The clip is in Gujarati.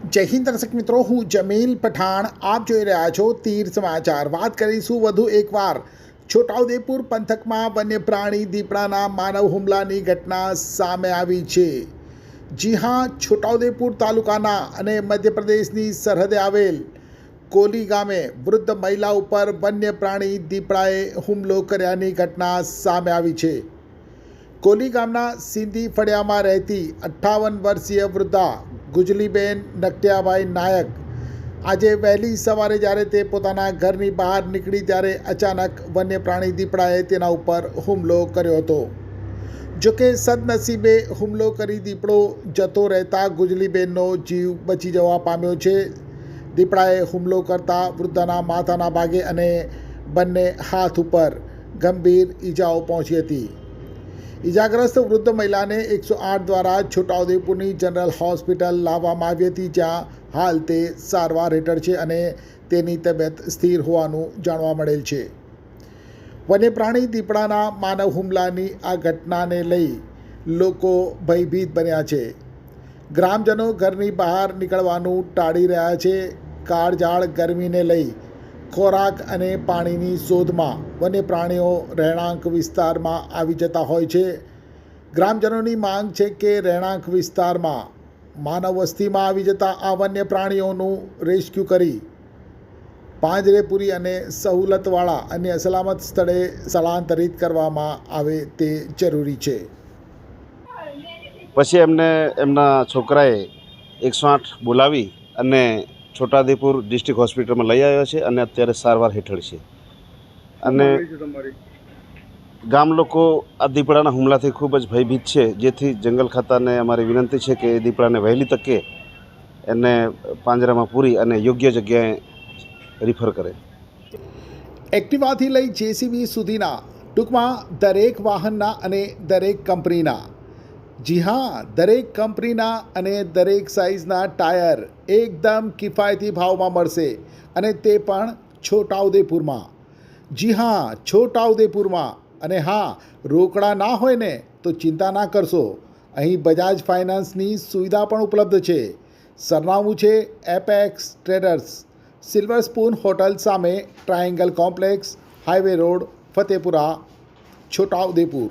જય હિન્દ દર્શક મિત્રો, હું જમીલ પઠાણ. આપ જોઈ રહ્યા છો તીર સમાચાર. વાત કરીશું વધુ એકવાર. છોટાઉદેપુર પંથકમાં વન્ય પ્રાણી દીપડાના માનવ હુમલાની ઘટના સામે આવી છે. જી હા, છોટાઉદેપુર તાલુકાના અને મધ્યપ્રદેશની સરહદે આવેલ કોલી ગામે વૃદ્ધ મહિલા ઉપર વન્ય પ્રાણી દીપડાએ હુમલો કર્યાની ઘટના સામે આવી છે. કોલી ગામના સિંધી ફળિયામાં રહેતી અઠ્ઠાવન વર્ષીય વૃદ્ધા ગુજલીબેન નકટિયાભાઈ નાયક. આજે વહેલી સવારે જ્યારે તે પોતાના ઘરની બહાર નીકળી ત્યારે અચાનક વન્ય પ્રાણી દીપડાએ તેના ઉપર હુમલો કર્યો હતો. જોકે સદનસીબે હુમલો કરી દીપડો જતો રહેતા ગુજલીબેનનો જીવ બચી જવા પામ્યો છે. દીપડાએ હુમલો કરતા વૃદ્ધાના માથાના ભાગે અને બંને હાથ ઉપર ગંભીર ઈજાઓ પહોંચી હતી. ઇજાગ્રસ્ત વૃદ્ધ મહિલાને એકસો આઠ દ્વારા છોટાઉદેપુરની જનરલ હોસ્પિટલ લાવવામાં આવી હતી, જ્યાં હાલ તે સારવાર હેઠળ છે અને તેની તબિયત સ્થિર હોવાનું જાણવા મળેલ છે. વન્યપ્રાણી દીપડાના માનવ હુમલાની આ ઘટનાને લઈ લોકો ભયભીત બન્યા છે. ગ્રામજનો ઘરની બહાર નીકળવાનું ટાળી રહ્યા છે. કાળઝાળ ગરમીને લઈ ખોરાક અને પાણીની શોધમાં વન્ય પ્રાણીઓ રહેણાંક વિસ્તારમાં આવી જતા હોય છે. ગ્રામજનોની માંગ છે કે રહેણાંક વિસ્તારમાં માનવ વસ્તીમાં આવી જતા આ વન્ય પ્રાણીઓનું રેસ્ક્યુ કરી પાંજરે પૂરી અને સહુલતવાળા અન્ય સલામત સ્થળે સ્થળાંતરિત કરવામાં આવે તે જરૂરી છે. પછી એમને એમના છોકરાએ એકસો આઠ બોલાવી અને છોટાઉદેપુર ડિસ્ટ્રિક્ટ હોસ્પિટલમાં લઈ આવ્યો છે અને અત્યારે સારવાર હેઠળ છે. અને ગામ લોકો આ દીપડાના હુમલાથી ખૂબ જ ભયભીત છે. જેથી જંગલ ખાતાને અમારી વિનંતી છે કે એ દીપડાને વહેલી તકે એને પાંજરામાં પૂરી અને યોગ્ય જગ્યાએ રિફર કરે. એક્ટિવાથી લઈ જેસીબી સુધીના ટૂંકમાં દરેક વાહનના અને દરેક કંપનીના જી હા, દરેક કંપનીના અને દરેક સાઇઝના ટાયર એકદમ કિફાયતી ભાવમાં મળશે અને તે પણ છોટાઉદેપુરમાં. જી હા, છોટાઉદેપુરમાં. અને હા, રોકડા ના હોય ને તો ચિંતા ના કરશો. અહીં બજાજ ફાઇનાન્સની સુવિધા પણ ઉપલબ્ધ છે. સરનામું છે Apex Traders. Silver Spoon hotel સામે Triangle complex highway road, Fatepura, Chhota Udepur.